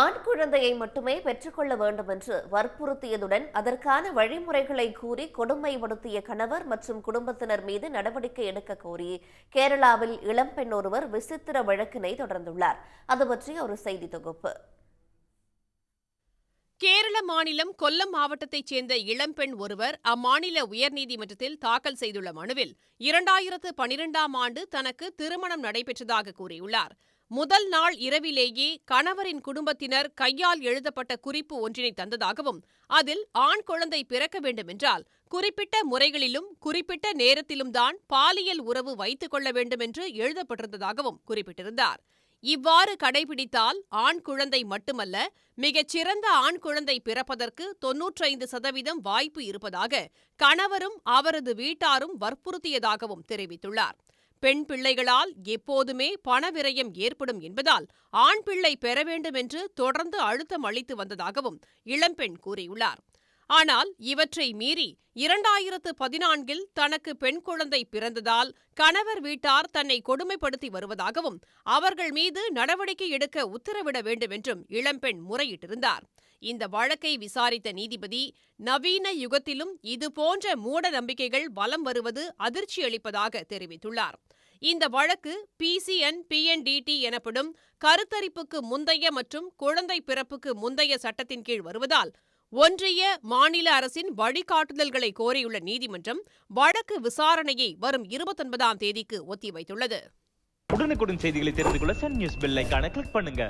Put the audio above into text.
ஆண் குழந்தையை மட்டுமே பெற்றுக்கொள்ள வேண்டும் என்று வற்புறுத்தியதுடன் அதற்கான வழிமுறைகளை கூறி கொடுமைப்படுத்திய கணவர் மற்றும் குடும்பத்தினர் மீது நடவடிக்கை எடுக்க கோரி கேரளாவில் இளம்பெண் ஒருவர் விசித்திர வழக்கினை தொடர்ந்துள்ளார். அது பற்றிய ஒரு செய்தி தொகுப்பு. கேரள மாநிலம் கொல்லம் மாவட்டத்தைச் சேர்ந்த இளம்பெண் ஒருவர் அம்மாநில உயர்நீதிமன்றத்தில் தாக்கல் செய்துள்ள மனுவில் இரண்டாயிரத்து பனிரெண்டாம் ஆண்டு தனக்கு திருமணம் நடைபெற்றதாக கூறியுள்ளார். முதல் நாள் இரவிலேயே கணவரின் குடும்பத்தினர் கையால் எழுதப்பட்ட குறிப்பு ஒன்றினை தந்ததாகவும் அதில் ஆண் குழந்தை பிறக்க வேண்டுமென்றால் குறிப்பிட்ட முறைகளிலும் குறிப்பிட்ட நேரத்திலும் தான் பாலியல் உறவு வைத்துக் கொள்ள வேண்டும் என்று எழுதப்பட்டிருந்ததாகவும் குறிப்பிட்டிருந்தார். இவ்வாறு கடைபிடித்தால் ஆண் குழந்தை மட்டுமல்ல மிகச் சிறந்த ஆண் குழந்தை பிறப்பதற்கு தொன்னூற்றைந்து சதவீதம் வாய்ப்பு இருப்பதாக கணவரும் அவரது வீட்டாரும் வற்புறுத்தியதாகவும் தெரிவித்துள்ளார். பெண் பிள்ளைகளால் எப்போதுமே பணவிரயம் ஏற்படும் என்பதால் ஆண் பிள்ளை பெற வேண்டும் என்று தொடர்ந்து அழுத்தம் அளித்து வந்ததாகவும் இளம்பெண் கூறியுள்ளார். ஆனால் இவற்றை மீறி இரண்டாயிரத்து பதினான்கில் தனக்கு பெண் குழந்தை பிறந்ததால் கணவர் வீட்டார் தன்னை கொடுமைப்படுத்தி வருவதாகவும் அவர்கள் மீது நடவடிக்கை எடுக்க உத்தரவிட வேண்டும் என்றும் இளம்பெண் முறையிட்டிருந்தார். இந்த வழக்கை விசாரித்த நீதிபதி நவீன யுகத்திலும் இதுபோன்ற மூட நம்பிக்கைகள் வலம் வருவது அதிர்ச்சியளிப்பதாக தெரிவித்துள்ளார். இந்த வழக்கு பிசிஎன் பிஎன்டிடி எனப்படும் கருத்தரிப்புக்கு முந்தைய மற்றும் குழந்தை பிறப்புக்கு முந்தைய சட்டத்தின் கீழ் வருவதால் ஒன்றிய மாநில அரசின் வழிகாட்டுதல்களை கோரியுள்ள நீதிமன்றம் வழக்கு விசாரணையை வரும் இருபத்தொன்பதாம் தேதிக்கு ஒத்திவைத்துள்ளது. உடனுக்குடன் செய்திகளை தெரிந்து கொள்ள சன் நியூஸ் பெல் கிளிக் பண்ணுங்க.